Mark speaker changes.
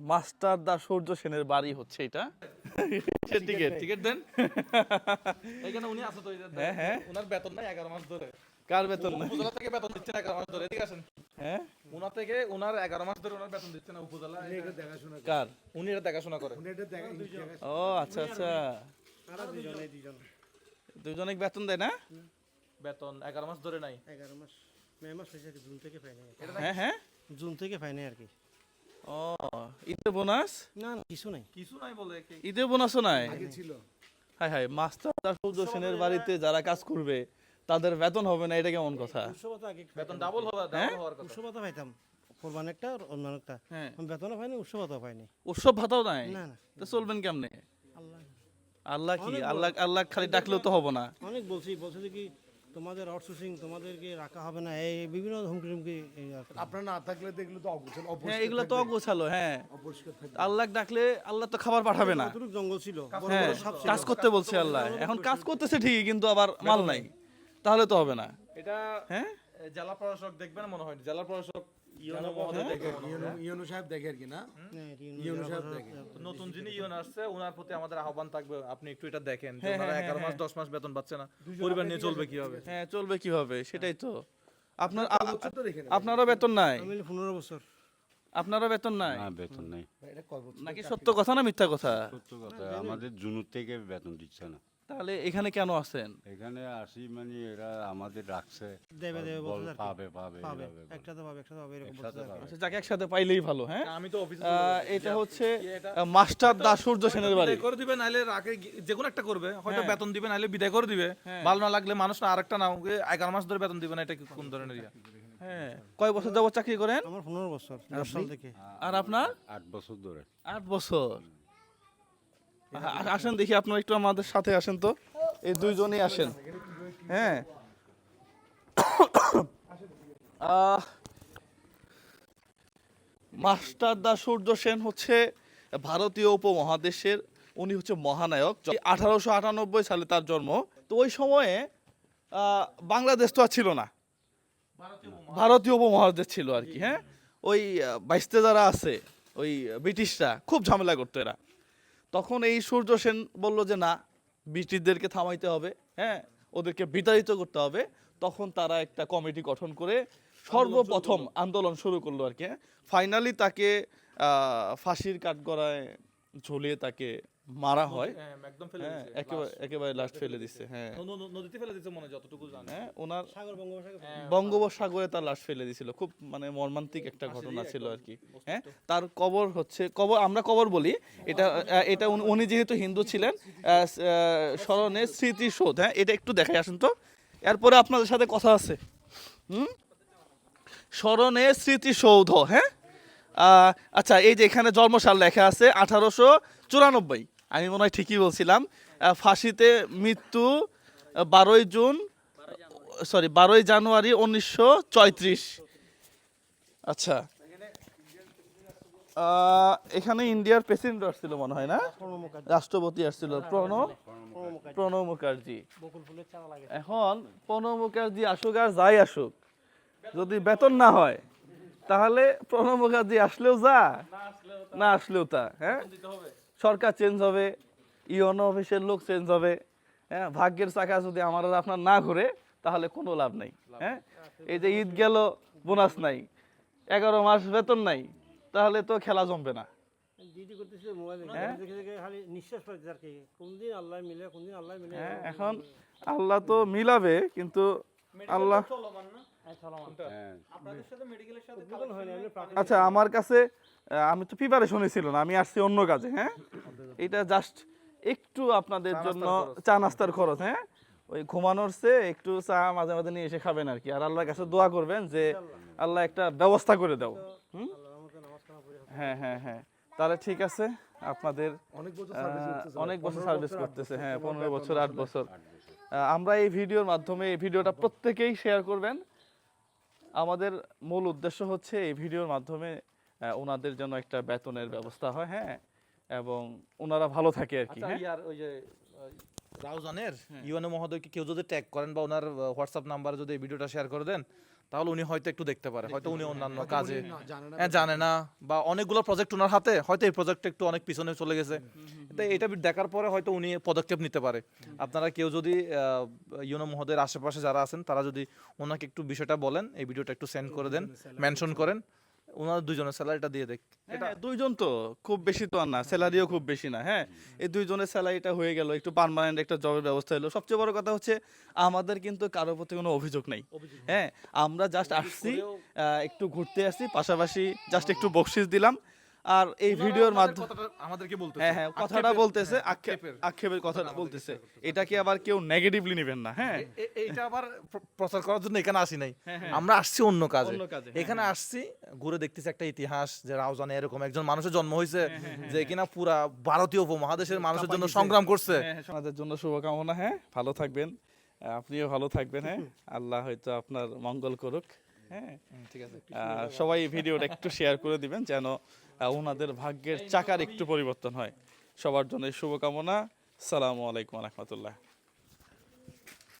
Speaker 1: Master দা সূর্য সেনের বাড়ি হচ্ছে এটা। টিকিট
Speaker 2: টিকিট দেন। এখানে উনি আছে তো।
Speaker 1: হ্যাঁ, হ্যাঁ।
Speaker 2: উনার বেতন নাই এগারো মাস ধরে।
Speaker 1: কার বেতন না
Speaker 2: উপজেলা থেকে বেতন দিচ্ছে না এগারো মাস ধরে এদিকে আসেন।
Speaker 1: হ্যাঁ?
Speaker 2: থেকে উনার এগারো মাস ধরে উনার বেতন দিচ্ছে না উপজেলা।
Speaker 1: কার।
Speaker 2: উনি এটা দেখাশোনা করে।
Speaker 1: ও আচ্ছা আচ্ছা। দুজনে। বেতন দেয় না?
Speaker 2: বেতন এগারো মাস ধরে নাই।
Speaker 3: এগারো মাস। মে মাস হয়েছে জুন থেকে পাই নাই
Speaker 1: হ্যাঁ হ্যাঁ।
Speaker 3: জুন থেকে পাই নাই আর কি।
Speaker 1: ও ঈদের বোনাস?
Speaker 3: না না কিছু নাই।
Speaker 2: কিছু নাই বলে
Speaker 1: ঈদের বোনাসও নাই? হাই হাই মাস্টার দা সূর্য সেনের বাড়িতে যারা কাজ করবে তাদের বেতন হবে না এটা কেমন কথা?
Speaker 2: বেতন ডাবল
Speaker 1: হ্যাঁ?
Speaker 2: ডাবল হওয়ার কথা।
Speaker 3: উৎসবতা পাইতাম। কোরবান একটা আর অন্য একটা।
Speaker 1: হ্যাঁ।
Speaker 3: বেতনও পাইনি উৎসবতা পাইনি।
Speaker 1: উৎসব ভাতাও নাই?
Speaker 3: না না।
Speaker 1: তো চলবেন কেমনে?
Speaker 3: আল্লাহ।
Speaker 1: আল্লাহ কি? আল্লাহ আল্লাহ খালি ডাকলেও তো হব না।
Speaker 3: অনেক বলছি বলছে কি তোমাদের আউটসোর্সিং তোমাদেরকে রাখা হবে না এই বিভিন্ন হুমকি টুমকি
Speaker 4: আপনার না থাকলে তো এগুলো তো অগোছাল
Speaker 1: হ্যাঁ এগুলো তো অগোছালো হ্যাঁ। আল্লাহ ডাকলে আল্লাহ তো খাবার পাঠাবে না।
Speaker 3: জঙ্গল ছিল বড়
Speaker 1: হ্যাঁ
Speaker 3: ছিল।
Speaker 1: কাজ করতে বলছে আল্লাহ। এখন কাজ করতেছে ঠিকই কিন্তু আবার মাল নাই। তাহলে তো হবে না।
Speaker 2: এটা
Speaker 1: হ্যাঁ?
Speaker 2: জেলা প্রশাসক দেখবেন মনে হয় জেলা প্রশাসক ইউনো মহোদয় দেখবে
Speaker 4: ইউনু- ইউনু সাহেব দেখে আর কি না?
Speaker 3: এটি
Speaker 4: ইউনু
Speaker 3: জেলা
Speaker 4: সাহেব দেখে।
Speaker 2: নতুন যিনি ইউন আসছে ওনার প্রতি আমাদের আহ্বান থাকবে আপনি একটু এটা দেখেন যে ওনারা এগারো মাস। দশ মাস বেতন পাচ্ছে না। পরিবার নিয়ে চলবে কীভাবে?
Speaker 1: হ্যাঁ চলবে কীভাবে? সেটাই তো। আপনার আপনারও বেতন নাই?
Speaker 3: পনেরো বছর।
Speaker 1: আপনারও বেতন নাই?
Speaker 5: না বেতন নেই।
Speaker 4: এটা কয় বছর?
Speaker 1: নাকি সত্য কথা না মিথ্যা কথা?
Speaker 5: সত্য কথা। আমাদের জুনুর থেকে বেতন দিচ্ছে না।
Speaker 1: তাহলে এখানে কেন আছেন
Speaker 5: এখানে আসি মানে এরা আমাদের রাখছে।
Speaker 3: দেবে দেবে
Speaker 5: বল পাবে পাবে
Speaker 3: পাবে
Speaker 5: এভাবে
Speaker 3: একটা তো পাবে একটা তো পাবে এরকম বলছে।
Speaker 1: আচ্ছা, যাকে একসাথে পাইলেই ভালো হ্যাঁ?
Speaker 2: আমি তো অফিসে
Speaker 1: এটা হচ্ছে মাস্টার দা সূর্য সেনের বাড়ি।
Speaker 2: করে দিবে নাইলে রাকে গি- যে কোনো একটা করবে হয়তো
Speaker 1: হ্যাঁ।
Speaker 2: বেতন দিবে নাইলে বিদায় করে দিবে।
Speaker 1: হ্যাঁ।
Speaker 2: ভালো না লাগলে মানুষ না আরেকটা না ওকে এগারো মাস ধরে বেতন দিবে না এটা কি কোন ধরনের ইয়া?
Speaker 1: হ্যাঁ কয় বছর যাবত চাকরি করেন?
Speaker 3: আমার পনেরো বছর সাল থেকে।
Speaker 1: আর আপনার?
Speaker 5: আট বছর ধরে।
Speaker 1: আট বছর। আসেন দেখি আপনারা একটু আমাদের সাথে আসেন তো। এই দুইজনেই আসেন। হ্যাঁ। আহ, মাস্টার দা সূর্য সেন হচ্ছে ভারতীয় উপমহাদেশের উনি হচ্ছে মহানায়ক। আঠারোশো আটানব্বই সালে তার জন্ম। তো ওই সময়ে বাংলাদেশ তো আর ছিল না। ভারতীয় উপমহাদেশ ছিল আর কি হ্যাঁ? ওই আহ, বাইশতে যারা আছে ওই ব্রিটিশরা খুব ঝামেলা করতো এরা। তখন এই সূর্য সেন বলল যে না ব্রিটিশদেরকে থামাইতে হবে হ্যাঁ? ওদেরকে বিতাড়িত করতে হবে। তখন তারা একটা কমিটি গঠন করে সর্বপ্রথম আন্দোলন শুরু করল। আর কি ফাইনালি তাকে ফাঁসির কাঠগড়ায় ঝুলিয়ে তাকে মারা হয়।
Speaker 2: হ্যাঁ, একদম ফেলে
Speaker 1: হ্যাঁ
Speaker 2: দিছে
Speaker 1: একেবারে একেবারে লাস্ট ফেলে দিচ্ছে হ্যাঁ।
Speaker 2: ন- ন- নদীতে ফেলে দিচ্ছে মনে যতটুকু জানি।
Speaker 1: হ্যাঁ ওনার
Speaker 3: সাগর বঙ্গোপসাগর
Speaker 1: বঙ্গোপসাগরে তার লাশ ফেলে দিছিল। খুব মানে মর্মান্তিক একটা ঘটনা ছিল আর কি। হ্যাঁ তার কবর হচ্ছে কবর আমরা কবর বলি এটা এটা উনি- যেহেতু হিন্দু ছিলেন আহ, আহ, স্মরণে স্মৃতিসৌধ হ্যাঁ এটা একটু দেখাই আসুন তো। এরপরে আপনাদের সাথে কথা আছে। হুম? স্মরণে স্মৃতিসৌধ হ্যাঁ? আহ, আচ্ছা এই যে এখানে জন্মসাল লেখা আছে আঠারোশো চুরানব্বই। আমি মনে হয় ঠিকই বলছিলাম। ফাঁসিতে মৃত্যু বারোই জুন সরি বারোই জানুয়ারি উনিশশো চৈত্রিশ। আচ্ছা। এখানে ইন্ডিয়ার প্রেসিডেন্ট আসছিল মনে হয় না? রাষ্ট্রপতি আসছিল। প্রণব? প্রণব মুখার্জি। এখন প্রণব মুখার্জি আসুক আর যাই আসুক যদি বেতন না হয় তাহলে প্রণব মুখার্জি আসলেও যা না আসলেও তা। হ্যাঁ? সরকার চেঞ্জ হবে ইউনো অফিসের লোক চেঞ্জ হবে হ্যাঁ ভাগ্যের চাকা যদি আমার আর আপনার না ঘুরে তাহলে কোনো লাভ নাই হ্যাঁ? এই যে ঈদ গেল বোনাস নাই এগারো মাস বেতন নাই তাহলে তো খেলা জমবে না।
Speaker 3: ডিউটি করতেছিল মোবাইলে
Speaker 1: হ্যাঁ?
Speaker 3: দেখে দেখে খালি নিঃশ্বাস পাইছে আর কি কোনদিন আল্লাহ মিলে কোনদিন আল্লাহ মিলে
Speaker 1: হ্যাঁ এখন আল্লাহ তো মিলাবে কিন্তু আল্লাহ
Speaker 5: হ্যাঁ
Speaker 1: আচ্ছা আমার কাছে আমি তো প্রিপারেশনই ছিল না আমি আসছি অন্য কাজে হ্যাঁ? এটা জাস্ট একটু আপনাদের জন্য চা নাস্তার খরচ হ্যাঁ? ওই ঘুমানোর চেয়ে একটু চা মাঝে মাঝে নিয়ে এসে খাবেন আর কি। আর আল্লাহর কাছে দোয়া করবেন যে আল্লাহ একটা ব্যবস্থা করে দাও। হুম? হ্যাঁ হ্যাঁ হ্যাঁ। তাহলে ঠিক আছে আপনাদের
Speaker 4: অনেক বছর সার্ভিস করতেছে
Speaker 1: অনেক বছর
Speaker 4: 15
Speaker 1: সার্ভিস
Speaker 4: বছর, আট
Speaker 1: করতেছে
Speaker 4: বছর,
Speaker 1: হ্যাঁ পনেরো বছর আট বছর। আমরা এই ভিডিওর মাধ্যমে এই ভিডিওটা প্রত্যেকেই শেয়ার করবেন। আমাদের মূল উদ্দেশ্য হচ্ছে এই ভিডিওর মাধ্যমে ওনাদের জন্য একটা বেতনের ব্যবস্থা হয় হ্যাঁ? এবং ওনারা ভালো থাকে আর কি
Speaker 2: আচ্ছা
Speaker 1: হ্যাঁ?
Speaker 2: ওই যে রাউজানের ইউএনও মহোদয়কে কেউ যদি ট্যাগ করেন বা ওনার হোয়াটসঅ্যাপ নাম্বারে যদি ভিডিওটা শেয়ার করে দেন তাহলে উনি হয়তো একটু দেখতে পারে হয়তো উনি অন্যান্য কাজে
Speaker 4: জানে না।
Speaker 2: হ্যাঁ জানে না বা অনেকগুলো প্রজেক্ট ওনার হাতে হয়তো এই প্রজেক্টটা একটু অনেক পিছনে চলে গেছে। তো এটা দেখার পরে হয়তো উনি পদক্ষেপ নিতে পারে। আপনারা কেউ যদি ইউনো মহোদয়ের আশেপাশে যারা আছেন তারা যদি ওনাকে একটু বিষয়টা বলেন এই ভিডিওটা একটু সেন্ড করে দেন মেনশন করেন। ওনার দুজনের স্যালারিটা দিয়ে দেখ।
Speaker 1: এটা দুইজন তো খুব বেশি তো আর না স্যালারিও খুব বেশি না হ্যাঁ? এই দুইজনের স্যালারিটা হয়ে গেল একটু পারমানেন্ট একটা জবের ব্যবস্থা হলো। সবচেয়ে বড় কথা হচ্ছে আমাদের কিন্তু কারোর প্রতি কোনো অভিযোগ নেই হ্যাঁ? আমরা জাস্ট আসছি একটু ঘুরতে আসছি পাশাপাশি জাস্ট একটু বকশিস দিলাম আর এই ভিডিওর মাধ্যমে
Speaker 2: আমাদেরকে বলতে
Speaker 1: হ্যাঁ হ্যাঁ কথাটা বলতেছে আক্ষেপ আক্ষেপের কথাটা বলতেছে। এটাকে আবার কেউ নেগেটিভলি নেবেন না? হ্যাঁ।
Speaker 2: এইটা আবার প্রচার করার জন্য এখানে আসি নাই। আমরা আসছি অন্য কাজে।
Speaker 1: হ্যাঁ,
Speaker 2: এখানে আসছি ঘুরে দেখতেছি একটা ইতিহাস যে রাউজানে এরকম একজন মানুষের জন্ম হয়েছে যে কিনা পুরা ভারতীয় উপমহাদেশের মানুষের জন্য সংগ্রাম করছে।
Speaker 1: হ্যাঁ, হ্যাঁ, আপনাদের জন্য শুভকামনা হ্যাঁ ভালো থাকবেন। আপনিও ভালো থাকবেন হ্যাঁ। আল্লাহ হয়তো আপনার মঙ্গল করুক। হ্যাঁ।
Speaker 2: ঠিক আছে।
Speaker 1: আহ, সবাই ভিডিওটা একটু শেয়ার করে দিবেন যেন ওনাদের ভাগ্যের চাকার একটু পরিবর্তন হয়। সবার জন্য শুভকামনা। সালামু আলাইকুম রহমতুল্লাহ।